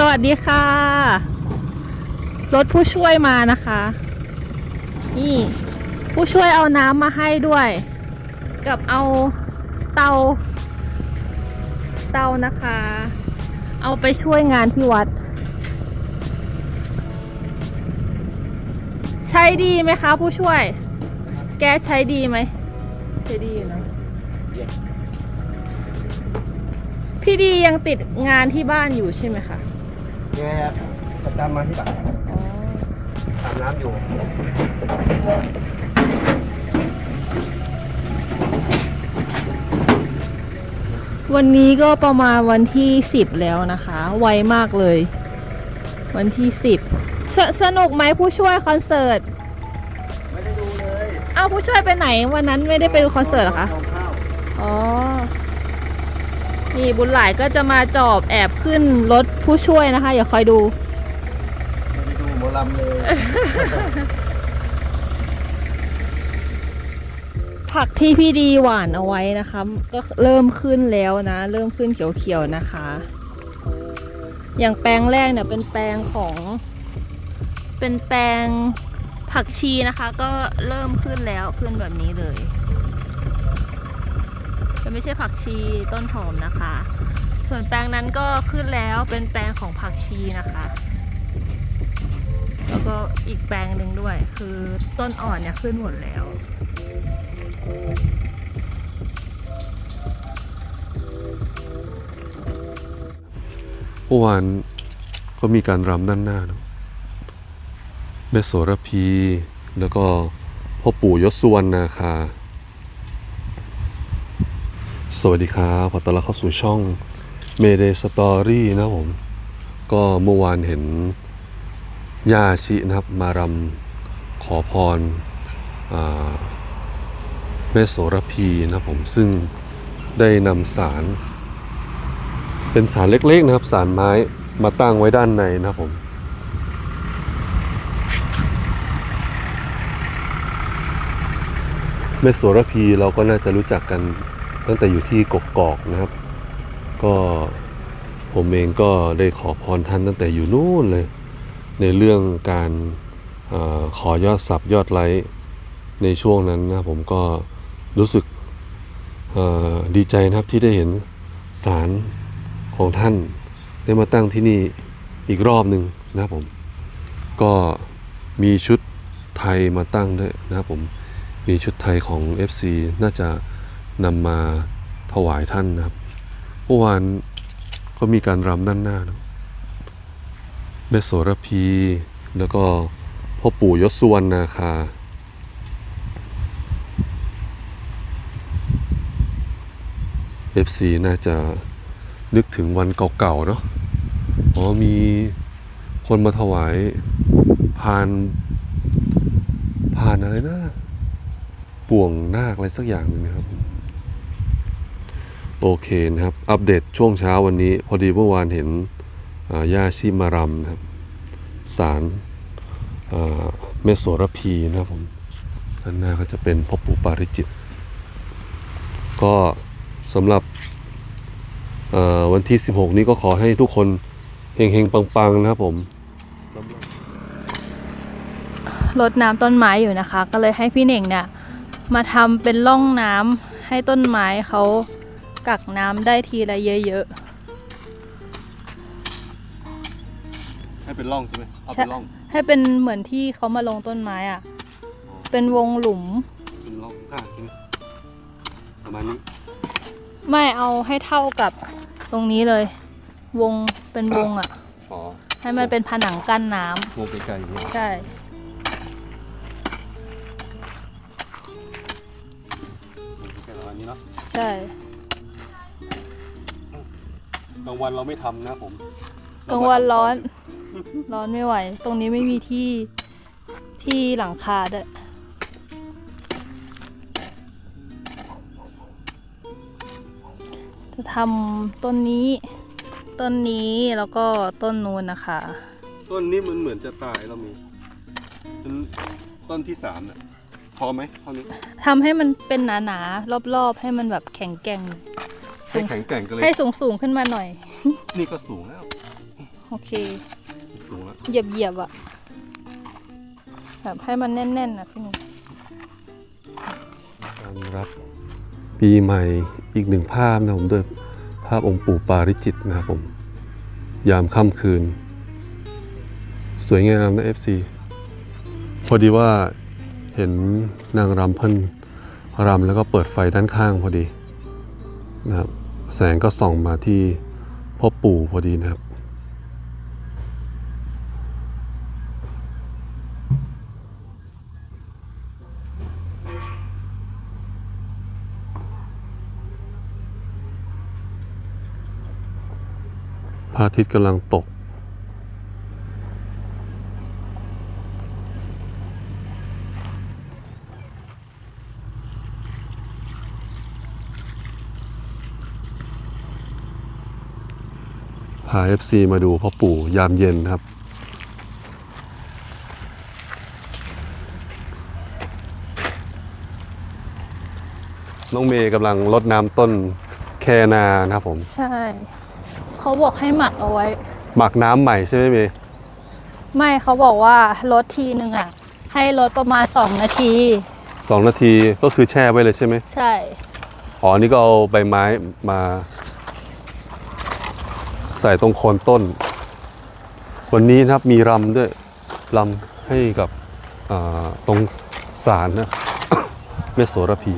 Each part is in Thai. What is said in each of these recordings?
สวัสดีค่ะ รถผู้ช่วยมานะคะ นี่ ผู้ช่วยเอาน้ำมาให้ด้วย กับเอาเตา เตานะคะ เอาไปช่วยงานที่วัด ใช้ดีไหมคะ ผู้ช่วย แก๊สใช้ดีไหมใช้ดีอยู่เนอะพี่ดียังติดงานที่บ้านอยู่ใช่ไหมคะ แกประจำมาที่หลังตามน้ำอยู่วันนี้ก็ประมาณวันที่สิบแล้วนะคะ ไวมากเลย วันที่สิบสสนุกไหมผู้ช่วยคอนเสิร์ตไม่ได้ดูเลยอ้าวผู้ช่วยไปไหนวันนั้นไม่ได้ไปดูคอนเสิร์ตเหรอคะลองข้าวอ๋อ นี่บุญหลายก็จะมาจอบแอบขึ้นรถผู้ช่วยนะคะ อย่าคอยดูไม่ได้ดูหมอลำเลย ผักที่พี่ดีหว่านเอาไว้นะคะ ก็เริ่มขึ้นแล้วนะ เริ่มขึ้นเขียวๆนะคะ อย่างแปลงแรกเนี่ยเป็นแปลงของ เป็นแปลงผักชีนะคะ ก็เริ่มขึ้นแล้วขึ้นแบบนี้เลย ไม่ใช่ผักชีต้นหอมนะคะ ส่วนแปลงนั้นก็ขึ้นแล้วเป็นแปลงของผักชีนะคะ แล้วก็อีกแปลงหนึ่งด้วย คือต้นอ่อนเนี่ยขึ้นหมดแล้วเมื่อวานก็มีการรำด้านหน้าเนะแม่โสระพี แล้วก็พ่อปู่ยศสุวรรณนาคา สวัสดีครับขอต้อนรับเข้าสู่ช่อง Mayday Story นะผม ก็เมื่อวานเห็นย่าชินะครับ มารำขอพรอแม่โสระพีนะผม ซึ่งได้นำสาร เป็นสารเล็กๆนะครับ สารไม้มาตั้งไว้ด้านในนะผมเมสโสระพีเราก็น่าจะรู้จักกัน ตั้งแต่อยู่ที่กกอกนะครับ ก็ผมเองก็ได้ขอพรท่านตั้งแต่อยู่นู่นเลย ในเรื่องการอขอยอดสับยอดไลค์ในช่วงนั้นนะผมก็รู้สึกดีใจนะครับที่ได้เห็นสารของท่านได้มาตั้งที่นี่อีกรอบหนึ่งนะครับผม ก็มีชุดไทยมาตั้งด้วยนะครับผมมีชุดไทยของ FC น่าจะ นำมาถวายท่านนะครับเมื่อวานก็มีการรำด้านหน้านะแม่โสระพี แล้วก็พ่อปู่ยศสุวรรณนาคา FC น่าจะนึกถึงวันเก่าๆเนาะอ๋อมีคนมาถวายพานพานอะไรนะป่วงนาคอะไรสักอย่างหนึ่งนะครับ โอเคนะครับ อัปเดตช่วงเช้าวันนี้ พอดีเมื่อวานเห็นย่าชิมารำนะครับ สารเมโสรพีนะครับผมด้านหน้าก็จะเป็นพ่อปู่ปาริจิต ก็สำหรับวันที่ 16 นี้ก็ขอให้ทุกคนเฮงๆ ปัง ๆ นะครับผมรดน้ำต้นไม้อยู่นะคะ ก็เลยให้พี่เน่งเนี่ย มาทำเป็นร่องน้ำให้ต้นไม้เขา กักน้ำได้ทีละเยอะ ให้เป็นร่องใช่ไหมเอาใช่เป็นร่องๆ ให้เป็นเหมือนที่เขามาลงต้นไม้อะ่ะ เป็นวงหลุม เป็นร่องข้างใช่ไหมประมาณนี้ไม่เอาให้เท่ากับตรงนี้เลย วงเป็นวงอะ่ะ อ๋อให้มันเป็นผนังกั้นน้ำวงไกลๆอย่างนี้ใช่แค่ประมาณนี้เนาะใช่ กลางวันเราไม่ทำนะครับผมกลางวันร้อน ร้อนไม่ไหว ตรงนี้ไม่มีที่ที่หลังคาด้วยจะทำต้นนี้ ต้นนี้แล้วก็ต้นนู้นนะคะ ต้นนี้มันเหมือนจะตายเรามีต้นต้นที่สามน่ะพอไหมเท่านี้ทำให้มันเป็นหนาๆรอบๆ ให้มันแบบแข็งแกร่ง ให้แข็งแกร่งกันเลย ให้สูงๆขึ้นมาหน่อย นี่ก็สูงแล้ว โอเค สูงแล้ว เหยียบเหยียบๆอะแบบให้มันแน่นๆนะพี่หนุ่มต้อนรับปีใหม่อีกหนึ่งภาพนะผมด้วยภาพองค์ปู่ปาริจิตนะครับผม ยามค่ำคืน สวยงามนะ FC พอดีว่าเห็นนางรำเพิ่นรำแล้วก็เปิดไฟด้านข้างพอดี นะครับแสงก็ส่องมาที่พ่อปู่พอดีนะครับ พระอาทิตย์กำลังตก พา FC มาดูพ่อปู่ยามเย็นครับ น้องเมย์กำลังรดน้ำต้นแคนานะครับผม ใช่ เขาบอกให้หมักเอาไว้ หมักน้ำใหม่ใช่ไหมเมย์ไม่เขาบอกว่าลดทีหนึ่งอะให้ลดประมาณ 2 นาที สองนาทีก็คือแช่ไว้เลยใช่ไหมใช่ อ๋อ นี่ก็เอาใบไม้มา ใส่ตรงโคนต้น วันนี้นะครับมีรำด้วยรำให้กับตรงสารนะเมสโสระพี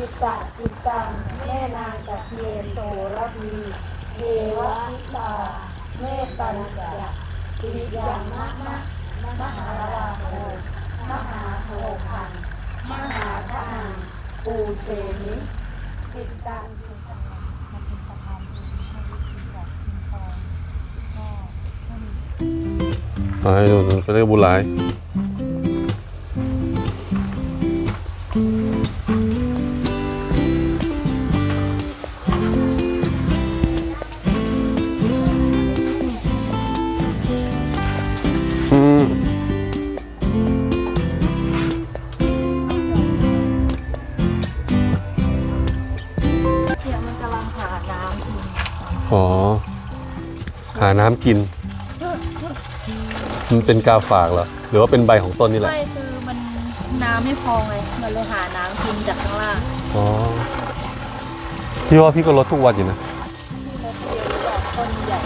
อิตะจิตัง แม่นางตะเคียนโสระพีเทวทิตาเมตตัญจะปิยังมะมะมหาราโภมหาโภคันมหาทานปูเชมิจิตังไปนู่นไปเรียบุญหลาย น้ำกิน มันเป็นกาฝากเหรอ หรือว่าเป็นใบของต้นนี่แหละ ไม่คือมันน้ำไม่พอไงมันเลยหาน้ำกินจากข้างล่างอ๋อ พี่ว่าพี่ก็ลดทุกวันอยู่นะ ที่เราเดียวหรือเปล่าต้นใหญ่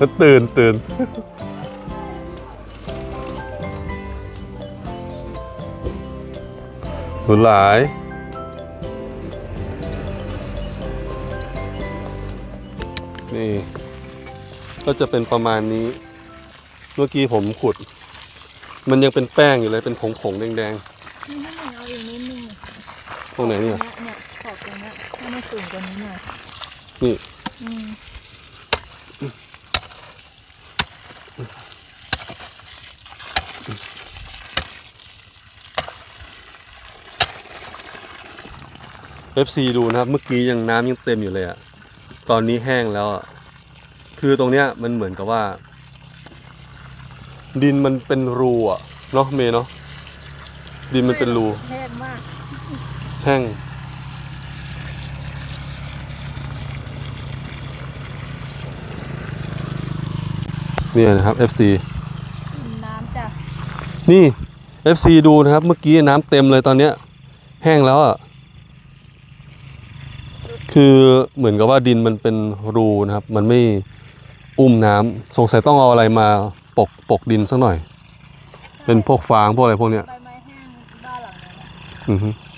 ตื่นตื่นหนุนหลาย นี่ ก็จะเป็นประมาณนี้ เมื่อกี้ผมขุด มันยังเป็นแป้งอยู่เลยเป็นผงผงๆแดงนี่ให้มันเอาอีกนิดนึงๆตรงไหนเนี่ยเนี่ยเนี่ยขอบตรงเนี้ยให้มันสูงกว่านี้หน่อยนี่ อืม เอฟซีดูนะครับ เมื่อกี้ยังน้ำยังเต็มอยู่เลยอะตอนนี้แห้งแล้วอะคือตรงเนี้ยมันเหมือนกับว่า ดินมันเป็นรูอะเนาะเมย์เนาะดินมันเป็นรูแห้งมาก แห้งเนี่ยนะครับ FC กินน้ำจ้ะนี่ FC ดูนะครับ เมื่อกี้น้ำเต็มเลยตอนเนี้ย แห้งแล้วอะ คือเหมือนกับว่าดินมันเป็นรูนะครับ มันไม่อุ้มน้ำสงสัยต้องเอาอะไรมาปกปกดินสักหน่อย เป็นพวกฟางพวกอะไรพวกเนี้ยใบไม้แห้งด้านหลังนั้นอะอือฮึเ